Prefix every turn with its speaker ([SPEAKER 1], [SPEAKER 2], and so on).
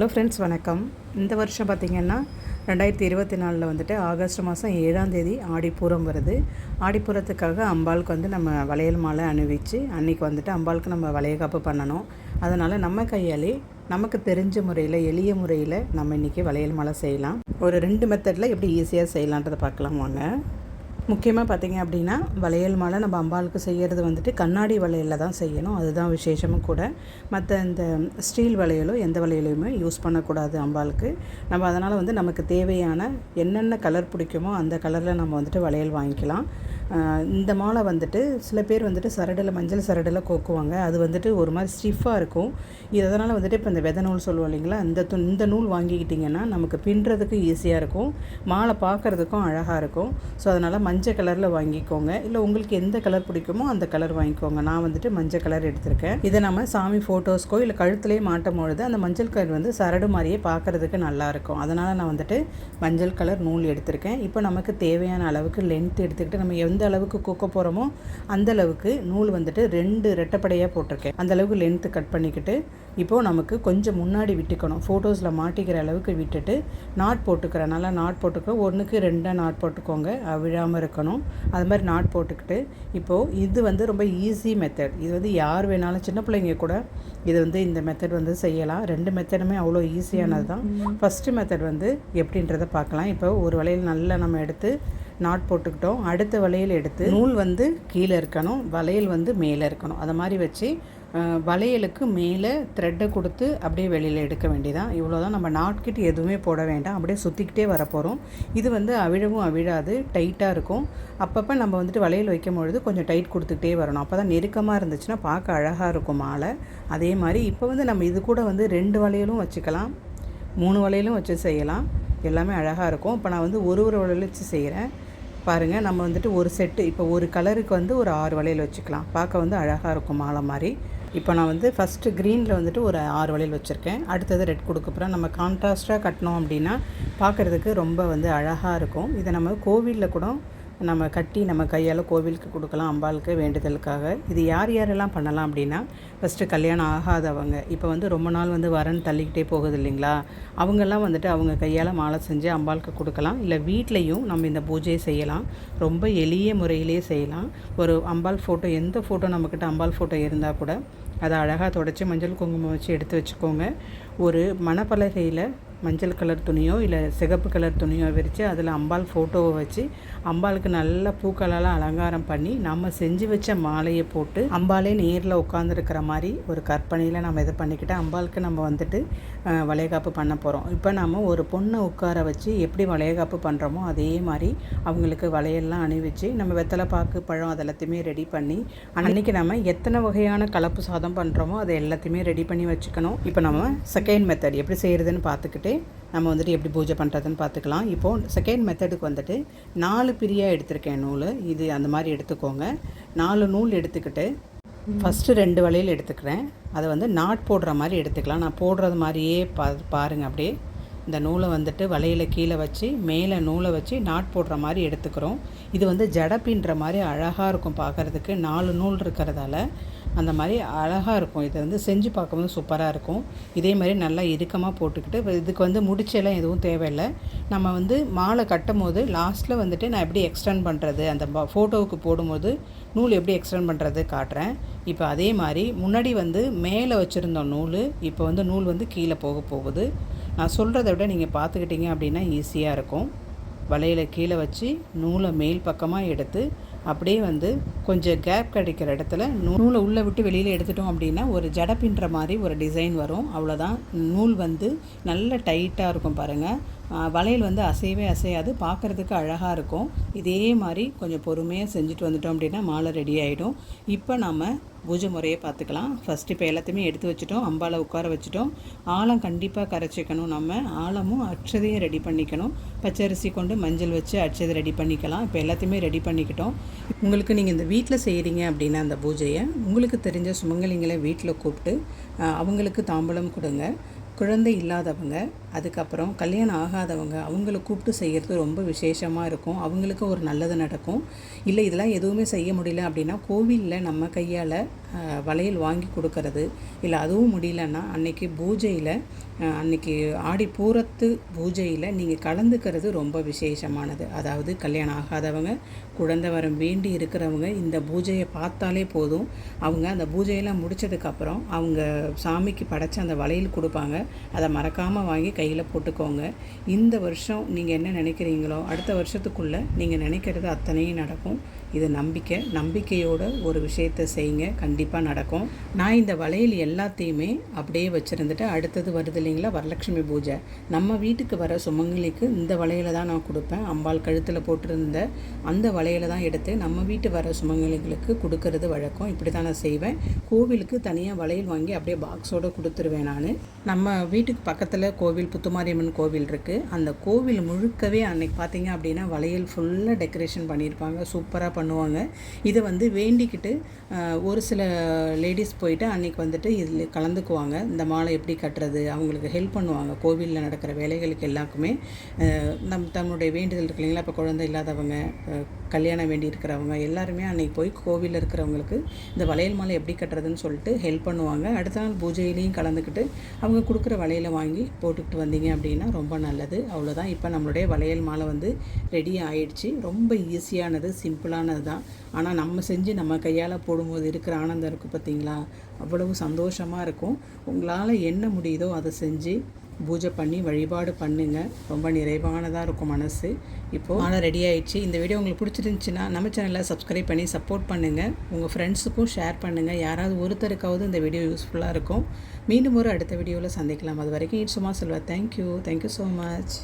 [SPEAKER 1] Hello friends வணக்கம். இந்த வருஷம் பார்த்திங்கன்னா ரெண்டாயிரத்தி இருபத்தி நாலில் வந்துட்டு ஆகஸ்ட் மாதம் ஏழாம் தேதி ஆடிப்பூரம் வருது. ஆடிப்பூரத்துக்காக அம்பாளுக்கு வந்து நம்ம வளையல் மாலை அணிவிச்சு அன்றைக்கி வந்துட்டு அம்பாளுக்கு நம்ம வளையக்காப்பு பண்ணணும். அதனால் நம்ம கையாலே நமக்கு தெரிஞ்ச முறையில் எளிய முறையில் நம்ம இன்றைக்கி வளையல் மாலை செய்யலாம். ஒரு ரெண்டு மெத்தடில் எப்படி ஈஸியாக செய்யலான்றதை பார்க்கலாம் வாங்க. முக்கியமாக பார்த்தீங்க அப்படின்னா வளையல் மாலை நம்ம அம்பாளுக்கு செய்கிறது வந்துட்டு கண்ணாடி வளையலில் தான் செய்யணும். அதுதான் விசேஷமும் கூட. மற்ற இந்த ஸ்டீல் வளையலோ எந்த வளையலையுமே யூஸ் பண்ணக்கூடாது அம்பாளுக்கு. நம்ம அதனால் வந்து நமக்கு தேவையான என்னென்ன கலர் பிடிக்குமோ அந்த கலரில் நம்ம வந்துட்டு வளையல் வாங்கிக்கலாம். இந்த மாலை வந்துட்டு சில பேர் வந்துட்டு சரடில் மஞ்சள் சரடில் கோக்குவாங்க. அது வந்துட்டு ஒரு மாதிரி ஸ்டிஃபாக இருக்கும். இது அதனால் வந்துட்டு இப்போ இந்த வித நூல் சொல்லுவோம் இல்லைங்களா? இந்த து இந்த நூல் வாங்கிக்கிட்டிங்கன்னா நமக்கு பின்னுறதுக்கு ஈஸியாக இருக்கும். மாலை பார்க்குறதுக்கும் அழகாக இருக்கும். ஸோ அதனால் மஞ்சள் கலரில் வாங்கிக்கோங்க. இல்லை உங்களுக்கு எந்த கலர் பிடிக்குமோ அந்த கலர் வாங்கிக்கோங்க. நான் வந்துட்டு மஞ்சள் கலர் எடுத்திருக்கேன். இதை நம்ம சாமி ஃபோட்டோஸ்க்கோ இல்லை கழுத்துலேயே மாட்டும் பொழுது அந்த மஞ்சள் கலர் வந்து சரடு மாதிரியே பார்க்குறதுக்கு நல்லாயிருக்கும் அதனால் நான் வந்துட்டு மஞ்சள் கலர் நூல் எடுத்திருக்கேன். இப்போ நமக்கு தேவையான அளவுக்கு லென்த் எடுத்துக்கிட்டு நம்ம எந்த அளவுக்கு கொக்க போகிறோமோ அந்த அளவுக்கு நூல் வந்துட்டு ரெண்டு ரெட்டைப்படையாக போட்டிருக்கேன். அந்த அளவுக்கு லென்த்து கட் பண்ணிக்கிட்டு இப்போது நமக்கு கொஞ்சம் முன்னாடி விட்டுக்கணும். ஃபோட்டோஸில் மாட்டிக்கிற அளவுக்கு விட்டுட்டு நாட் போட்டுக்கிறேன் நல்லா நாட் போட்டுக்க ஒன்றுக்கு ரெண்டாக நாட் போட்டுக்கோங்க. விழாமல் இருக்கணும். அது மாதிரி நாட் போட்டுக்கிட்டு இப்போது இது வந்து ரொம்ப ஈஸி மெத்தட் இது வந்து யார் வேணாலும் சின்ன பிள்ளைங்க கூட இது வந்து இந்த மெத்தட் வந்து செய்யலாம். ரெண்டு மெத்தடுமே அவ்வளோ ஈஸியானது தான் ஃபஸ்ட்டு மெத்தட் வந்து எப்படின்றத பார்க்கலாம். இப்போ ஒரு வளையல் நல்லா நம்ம எடுத்து நாட் போட்டுக்கிட்டோம். அடுத்த வளையல் எடுத்து நூல் வந்து கீழே இருக்கணும் வளையல் வந்து மேலே இருக்கணும். அதை மாதிரி வச்சு வளையலுக்கு மேலே த்ரெட்டை கொடுத்து அப்படியே வெளியில் எடுக்க வேண்டியதான் இவ்வளோ தான் நம்ம நாட்கிட்டு எதுவுமே போட வேண்டாம். அப்படியே சுற்றிக்கிட்டே வரப்போகிறோம் இது வந்து அவிழவும் அவிழாது. டைட்டாக இருக்கும். அப்பப்போ நம்ம வந்துட்டு வளையல் வைக்கும் பொழுது கொஞ்சம் டைட் கொடுத்துக்கிட்டே வரணும். அப்போ தான் நெருக்கமாக இருந்துச்சுன்னா பார்க்க அழகாக இருக்கும் மாலை. அதே மாதிரி இப்போ வந்து நம்ம இது கூட வந்து ரெண்டு வளையலும் வச்சுக்கலாம். மூணு வளையலும் வச்சு செய்யலாம். எல்லாமே அழகாக இருக்கும். இப்போ நான் வந்து ஒரு ஒரு வளையல் வச்சு செய்கிறேன் பாருங்கள் நம்ம வந்துட்டு ஒரு செட்டு இப்போ ஒரு கலருக்கு வந்து ஒரு ஆறு வளையல் வச்சுக்கலாம். பார்க்க வந்து அழகாக இருக்கும் மாலை மாதிரி இப்போ நான் வந்து ஃபஸ்ட்டு க்ரீனில் வந்துட்டு ஒரு ஆறு வளையல் வச்சுருக்கேன். அடுத்தது ரெட் கொடுக்க நம்ம கான்ட்ராஸ்ட்டாக கட்டினோம் அப்படின்னா பார்க்குறதுக்கு ரொம்ப வந்து அழகாக இருக்கும். இதை நம்ம கோவிலில் கூட நம்ம கட்டி நம்ம கையால் கோவிலுக்கு கொடுக்கலாம் அம்பாளுக்கு வேண்டுதலுக்காக. இது யார் யாரெல்லாம் பண்ணலாம் அப்படின்னா ஃபஸ்ட்டு கல்யாணம் ஆகாதவங்க. இப்போ வந்து ரொம்ப நாள் வந்து வரன் தள்ளிக்கிட்டே போகுது இல்லைங்களா? அவங்கெல்லாம் வந்துட்டு அவங்க கையால் மாலை செஞ்சு அம்பாளுக்கு கொடுக்கலாம். இல்லை வீட்லேயும் நம்ம இந்த பூஜையை செய்யலாம். ரொம்ப எளிய முறையிலே செய்யலாம். ஒரு அம்பாள் ஃபோட்டோ எந்த ஃபோட்டோ நம்மக்கிட்ட அம்பாள் ஃபோட்டோ இருந்தால் கூட அதை அழகாக தொடச்சி மஞ்சள் குங்குமம் வச்சு எடுத்து வச்சுக்கோங்க. ஒரு மணப்பலகையில் மஞ்சள் கலர் துணியோ இல்லை சிகப்பு கலர் துணியோ விரித்து அதில் அம்பாள் ஃபோட்டோவை வச்சு அம்பாளுக்கு நல்ல பூக்களால் அலங்காரம் பண்ணி நம்ம செஞ்சு வச்ச மாலையை போட்டு அம்பாலே நேரில் உட்காந்துருக்கிற மாதிரி ஒரு கற்பனையில் நம்ம இதை பண்ணிக்கிட்டு அம்பாளுக்கு நம்ம வந்துட்டு வளைகாப்பு வளையகாப்பு பண்ண போகிறோம் இப்போ நம்ம ஒரு பொண்ணை உட்கார வச்சு எப்படி வளையகாப்பு பண்ணுறோமோ அதே மாதிரி அவங்களுக்கு வளையல்லாம் அணிவிச்சு நம்ம வெத்தலை பாக்கு பழம் அது எல்லாத்தையுமே ரெடி பண்ணி அன்னைக்கு நம்ம எத்தனை வகையான கலப்பு சாதம் பண்ணுறோமோ அதை எல்லாத்தையுமே ரெடி பண்ணி வச்சுக்கணும். இப்போ நம்ம செகண்ட் மெத்தட் எப்படி செய்கிறதுன்னு பார்த்துக்கிட்டு நம்ம வந்துட்டு எப்படி பூஜை பண்ணுறதுன்னு பார்த்துக்கலாம். இப்போது செகண்ட் மெத்தடுக்கு வந்துட்டு நாலு பிரியாக எடுத்திருக்கேன் நூல். இது அந்த மாதிரி எடுத்துக்கோங்க. நாலு நூல் எடுத்துக்கிட்டு ஃபஸ்ட்டு ரெண்டு வளையல் எடுத்துக்கிறேன். அதை வந்து நாட் போடுற மாதிரி எடுத்துக்கலாம். நான் போடுறது மாதிரியே பா பாருங்கள் அப்படியே. இந்த நூலை வந்துட்டு வலையில் கீழே வச்சு மேலே நூலை வச்சு நாட் போடுற மாதிரி எடுத்துக்கிறோம். இது வந்து ஜடப்பின்ற மாதிரி அழகாக இருக்கும் பார்க்குறதுக்கு. நாலு நூல் இருக்கிறதால அந்த மாதிரி அழகாக இருக்கும். இதை வந்து செஞ்சு பார்க்கும்போது சூப்பராக இருக்கும். இதே மாதிரி நல்லா இறுக்கமாக போட்டுக்கிட்டு இதுக்கு வந்து முடிச்செல்லாம் எதுவும் தேவையில்லை. நம்ம வந்து மாலை கட்டும் போது லாஸ்ட்டில் வந்துட்டு நான் எப்படி எக்ஸ்டெண்ட் பண்ணுறது அந்த ஃபோட்டோவுக்கு போடும்போது நூல் எப்படி எக்ஸ்டெண்ட் பண்ணுறது காட்டுறேன். இப்போ அதே மாதிரி முன்னாடி வந்து மேலே வச்சுருந்தோம் நூல் இப்போ வந்து நூல் வந்து கீழே போக போகுது. நான் சொல்கிறத விட நீங்கள் பார்த்துக்கிட்டீங்க அப்படின்னா ஈஸியாக இருக்கும். வலையில் கீழே வச்சு நூலை மேல் பக்கமாக எடுத்து அப்படியே வந்து கொஞ்சம் கேப் கிடைக்கிற இடத்துல நூலை உள்ளே விட்டு வெளியில் எடுத்துட்டோம் அப்படின்னா ஒரு ஜடை பின்னுற மாதிரி ஒரு டிசைன் வரும். அவ்வளோதான் நூல் வந்து நல்ல டைட்டாக இருக்கும் பாருங்கள் வளையல் வந்து அசையவே அசையாது. பார்க்குறதுக்கு அழகாக இருக்கும். இதே மாதிரி கொஞ்சம் பொறுமையாக செஞ்சுட்டு வந்துட்டோம் அப்படின்னா மாலை ரெடி ஆகிடும் இப்போ நம்ம பூஜை முறையை பார்த்துக்கலாம். ஃபஸ்ட்டு இப்போ எல்லாத்தையுமே எடுத்து வச்சுட்டோம். அம்பாலை உட்கார வச்சுட்டோம். ஆழம் கண்டிப்பாக கரைச்சிக்கணும் நம்ம. ஆழமும் அச்சதையும் ரெடி பண்ணிக்கணும். பச்சரிசி கொண்டு மஞ்சள் வச்சு அச்சதை ரெடி பண்ணிக்கலாம். இப்போ எல்லாத்தையுமே ரெடி பண்ணிக்கிட்டோம். உங்களுக்கு நீங்கள் இந்த வீட்டில் செய்கிறீங்க அப்படின்னா அந்த பூஜையை உங்களுக்கு தெரிஞ்ச சுமங்கலிங்களை வீட்டில் கூப்பிட்டு அவங்களுக்கு தாம்பூலம் கொடுங்க. குழந்தை இல்லாதவங்க அதுக்கப்புறம் கல்யாணம் ஆகாதவங்க அவங்கள கூப்பிட்டு செய்கிறது ரொம்ப விசேஷமாக இருக்கும். அவங்களுக்கு ஒரு நல்லது நடக்கும். இல்லை இதெல்லாம் எதுவுமே செய்ய முடியல அப்படின்னா கோவிலில் நம்ம கையால் வளையல் வாங்கி கொடுக்கறது. இல்லை அதுவும் முடியலன்னா அன்றைக்கி பூஜையில் அன்றைக்கி ஆடி பூரத்து பூஜையில் நீங்கள் கலந்துக்கிறது ரொம்ப விசேஷமானது. அதாவது கல்யாணம் ஆகாதவங்க குழந்தை வரம் வேண்டி இருக்கிறவங்க இந்த பூஜையை பார்த்தாலே போதும். அவங்க அந்த பூஜையெல்லாம் முடித்ததுக்கப்புறம் அவங்க சாமிக்கு படைச்ச அந்த வளையல் கொடுப்பாங்க. அதை மறக்காமல் வாங்கி கையில் போட்டுக்கோங்க. இந்த வருஷம் நீங்கள் என்ன நினைக்கிறீங்களோ அடுத்த வருஷத்துக்குள்ளே நீங்கள் நினைக்கிறது அத்தனையும் நடக்கும். இது நம்பிக்கை. நம்பிக்கையோட ஒரு விஷயத்தை செய்யுங்க. கண்டிப்பாக நடக்கும். நான் இந்த வளையல் எல்லாத்தையுமே அப்படியே வச்சுருந்துட்டு அடுத்தது வருது இல்லைங்களா? வரலட்சுமி பூஜை. நம்ம வீட்டுக்கு வர சுமங்கலிக்கு இந்த வளையலை தான் நான் கொடுப்பேன். அம்பாள் கழுத்தில் போட்டிருந்த அந்த வளையலை தான் எடுத்து நம்ம வீட்டு வர சுமங்கலிகளுக்கு கொடுக்கறது வழக்கம். இப்படி தான் நான் செய்வேன். கோவிலுக்கு தனியாக வளையல் வாங்கி அப்படியே பாக்ஸோடு கொடுத்துருவேன் நான். நம்ம வீட்டுக்கு பக்கத்தில் கோவில் புத்துமாரியம்மன் கோவில் இருக்குது அந்த கோவில் முழுக்கவே அன்னைக்கு பார்த்தீங்க அப்படின்னா வளையல் ஃபுல்லாக டெக்கரேஷன் பண்ணியிருப்பாங்க சூப்பராக பண்ணுவாங்க. இதை வந்து வேண்டிக்கிட்டு ஒரு சில லேடிஸ் போயிட்டு அன்றைக்கி வந்துட்டு இதில் கலந்துக்குவாங்க. இந்த மாலை எப்படி கட்டுறது? அவங்களுக்கு ஹெல்ப் பண்ணுவாங்க. கோவிலில் நடக்கிற வேலைகளுக்கு எல்லாருக்குமே. நம் தன்னுடைய வேண்டுதல் இருக்கு இல்லைங்களா? இப்போ குழந்தை இல்லாதவங்க கல்யாணம் வேண்டி இருக்கிறவங்க எல்லாருமே அன்றைக்கி போய் கோவிலில் இருக்கிறவங்களுக்கு இந்த வளையல் மாலை எப்படி கட்டுறதுன்னு சொல்லிட்டு ஹெல்ப் பண்ணுவாங்க. அடுத்த நாள் பூஜையிலையும் கலந்துக்கிட்டு அவங்க கொடுக்குற வளையலை வாங்கி போட்டுக்கிட்டு வந்தீங்க அப்படின்னா ரொம்ப நல்லது. அவ்வளோதான் இப்போ நம்மளுடைய வளையல் மாலை வந்து ரெடி ஆயிடுச்சு. ரொம்ப ஈஸியானது சிம்பிளானது தான். ஆனால் நம்ம செஞ்சு நம்ம கையால் போடும்போது இருக்கிற ஆனந்தம் இருக்குது பார்த்தீங்களா அவ்வளவு சந்தோஷமாக இருக்கும். உங்களால் என்ன முடியுதோ அதை செஞ்சு பூஜை பண்ணி வழிபாடு பண்ணுங்கள் ரொம்ப நிறைவானதாக இருக்கும் மனசு. இப்போது ஆனால் ரெடி ஆகிடுச்சு இந்த வீடியோ உங்களுக்கு பிடிச்சிருந்துச்சின்னா நம்ம சேனலை சப்ஸ்கிரைப் பண்ணி சப்போர்ட் பண்ணுங்கள் உங்கள் ஃப்ரெண்ட்ஸுக்கும் ஷேர் பண்ணுங்கள் யாராவது ஒருத்தருக்காவது இந்த வீடியோ யூஸ்ஃபுல்லாக இருக்கும். மீண்டும் ஒரு அடுத்த வீடியோவில் சந்திக்கலாம். அது வரைக்கும் இட்ஸ் சும்மா சொல்லுவேன் தேங்க்யூ தேங்க்யூ ஸோ மச்